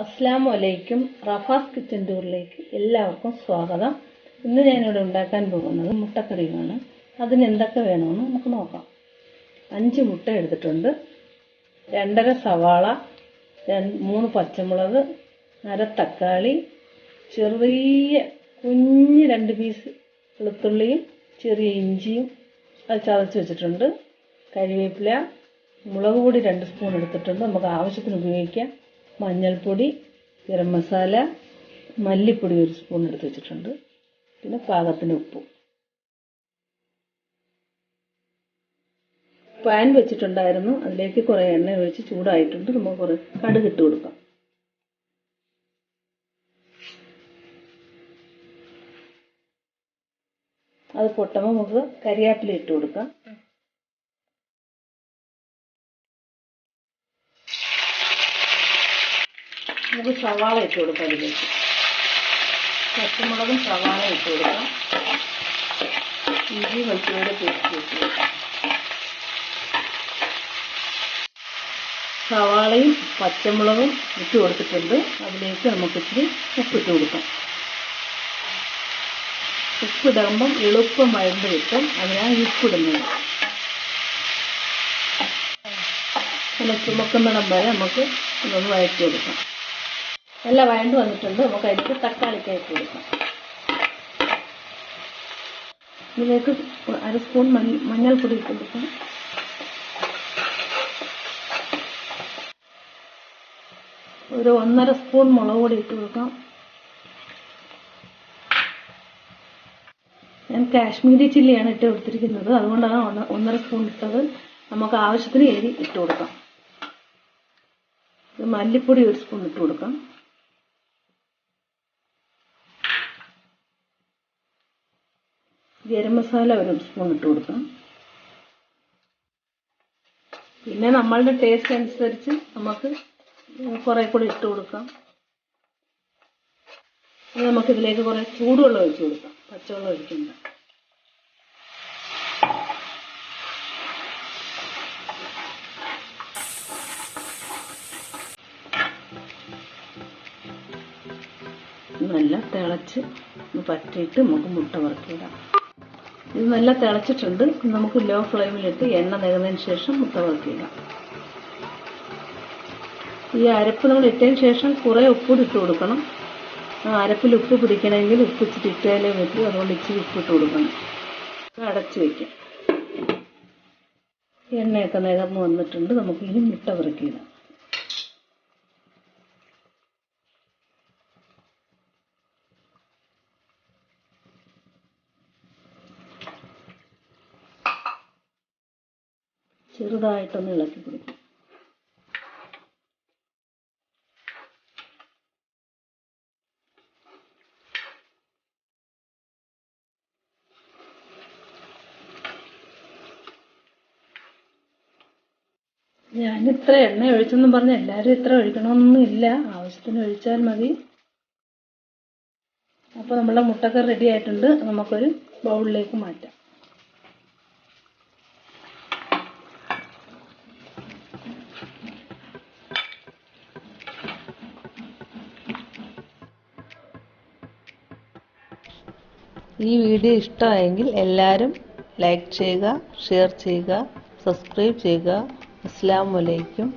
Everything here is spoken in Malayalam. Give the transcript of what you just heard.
അസ്സാം വലൈക്കും റഫാസ് കിച്ചൻ ടൂറിലേക്ക് എല്ലാവർക്കും സ്വാഗതം. ഇന്ന് ഞാനിവിടെ ഉണ്ടാക്കാൻ പോകുന്നത് മുട്ടക്കറിയാണ് അതിന് എന്തൊക്കെ വേണമെന്ന് നമുക്ക് നോക്കാം. അഞ്ച് മുട്ട എടുത്തിട്ടുണ്ട്. രണ്ടര സവാള മൂന്ന് പച്ചമുളക് അര തക്കാളി ചെറിയ കുഞ്ഞ് രണ്ട് പീസ് വെളുത്തുള്ളിയും ചെറിയ ഇഞ്ചിയും അത് ചതച്ച് വെച്ചിട്ടുണ്ട്. കരിവേപ്പില മുളക് പൊടി രണ്ട് സ്പൂൺ എടുത്തിട്ടുണ്ട്. നമുക്ക് ആവശ്യത്തിന് ഉപയോഗിക്കാം. മഞ്ഞൾപ്പൊടി ഗരം മസാല മല്ലിപ്പൊടി ഒരു സ്പൂൺ എടുത്ത് വെച്ചിട്ടുണ്ട്. പിന്നെ പാകത്തിന് ഉപ്പ്. പാൻ വെച്ചിട്ടുണ്ടായിരുന്നു. അതിലേക്ക് കുറേ എണ്ണ ഒഴിച്ച് ചൂടായിട്ടുണ്ട്. നമുക്ക് കുറേ കടുക് ഇട്ട് കൊടുക്കാം. അത് പൊട്ടുമ്പോൾ നമുക്ക് കരിയാപ്പില ഇട്ട് കൊടുക്കാം. നമുക്ക് സവാള ഇട്ട് കൊടുക്കാം അതിലേക്ക്. പച്ചമുളകും സവാള ഇട്ട് കൊടുക്കാം. ഇഞ്ചി വെളുത്തുള്ളിയുടെ പേസ്റ്റ് ഇട്ട് കൊടുക്കാം. സവാളയും പച്ചമുളകും ഇട്ട് കൊടുത്തിട്ടുണ്ട്. അതിലേക്ക് നമുക്ക് ഇച്ചിരി ഉപ്പിട്ട് കൊടുക്കാം. ഉപ്പിടുമ്പം വരുന്ന കിട്ടും. അതിനാണ് ഉപ്പിടുന്നത് പിന്നെ ചുമക്കുന്നിടം വരെ നമുക്ക് ഇതൊന്ന് വഴറ്റി കൊടുക്കാം. എല്ലാം വഴണ്ട് വന്നിട്ടുണ്ട്. നമുക്ക് അതിലേക്ക് തക്കാളി ഇട്ട് കൊടുക്കാം. ഇതിലേക്ക് അര സ്പൂൺ മഞ്ഞൾപ്പൊടി ഇട്ട് കൊടുക്കാം. ഒരു ഒന്നര സ്പൂൺ മുളക് പൊടി ഇട്ട് കൊടുക്കാം. ഞാൻ കാശ്മീരി ചില്ലിയാണ് ഇട്ട് കൊടുത്തിരിക്കുന്നത്. അതുകൊണ്ടാണ് ഒന്നര സ്പൂൺ ഇട്ടത്. നമുക്ക് ആവശ്യത്തിന് എരി ഇട്ട് കൊടുക്കാം. മല്ലിപ്പൊടി ഒരു സ്പൂൺ ഇട്ട് കൊടുക്കാം. ഗരം മസാല ഒരു സ്പൂൺ ഇട്ട് കൊടുക്കാം. പിന്നെ നമ്മളുടെ ടേസ്റ്റ് അനുസരിച്ച് നമുക്ക് കുറെ കൂടി ഇട്ട് കൊടുക്കാം. അത് നമുക്ക് ഇതിലേക്ക് കുറെ ചൂടുവെള്ളം ഒഴിച്ചു കൊടുക്കാം. പച്ചവെള്ളം ഒഴിക്കണ്ട. നല്ല തിളച്ച് പറ്റിയിട്ട് നമുക്ക് മുട്ട വറുക്കിടാം ഇത് നല്ല തിളച്ചിട്ടുണ്ട്. നമുക്ക് ലോ ഫ്ലെയിമിലിട്ട് എണ്ണ നികന്നതിന് ശേഷം മുട്ട വറുക്കിടാം. ഈ അരപ്പ് നമ്മൾ ഇട്ടതിന് ശേഷം കുറേ ഉപ്പ് ഇട്ട് കൊടുക്കണം. അരപ്പിൽ ഉപ്പ് പിടിക്കണമെങ്കിൽ ഉപ്പ് ഇച്ചിരി ഇട്ടാലേ പറ്റൂ. അതുകൊണ്ട് ഇച്ചിരി ഉപ്പിട്ട് കൊടുക്കണം. അടച്ച് വയ്ക്കാം എണ്ണയൊക്കെ നികർന്ന് വന്നിട്ടുണ്ട്. നമുക്ക് ഇനി മുട്ട വറുക്കിടാം. ചെറുതായിട്ടൊന്ന് ഇളക്കി കൊടുക്കും. ഞാൻ ഇത്ര എണ്ണ ഒഴിച്ചെന്നും പറഞ്ഞ് എല്ലാവരും ഇത്ര ഒഴിക്കണമെന്നൊന്നും ഇല്ല. ആവശ്യത്തിന് ഒഴിച്ചാൽ മതി. അപ്പോൾ നമ്മളെ മുട്ടക്കറി റെഡി ആയിട്ടുണ്ട്. നമുക്കൊരു ബൗളിലേക്ക് മാറ്റാം. ഈ വീഡിയോ ഇഷ്ടമായെങ്കിൽ എല്ലാവരും ലൈക്ക് ചെയ്യുക ഷെയർ ചെയ്യുക സബ്സ്ക്രൈബ് ചെയ്യുക. അസ്സാം വലൈക്കും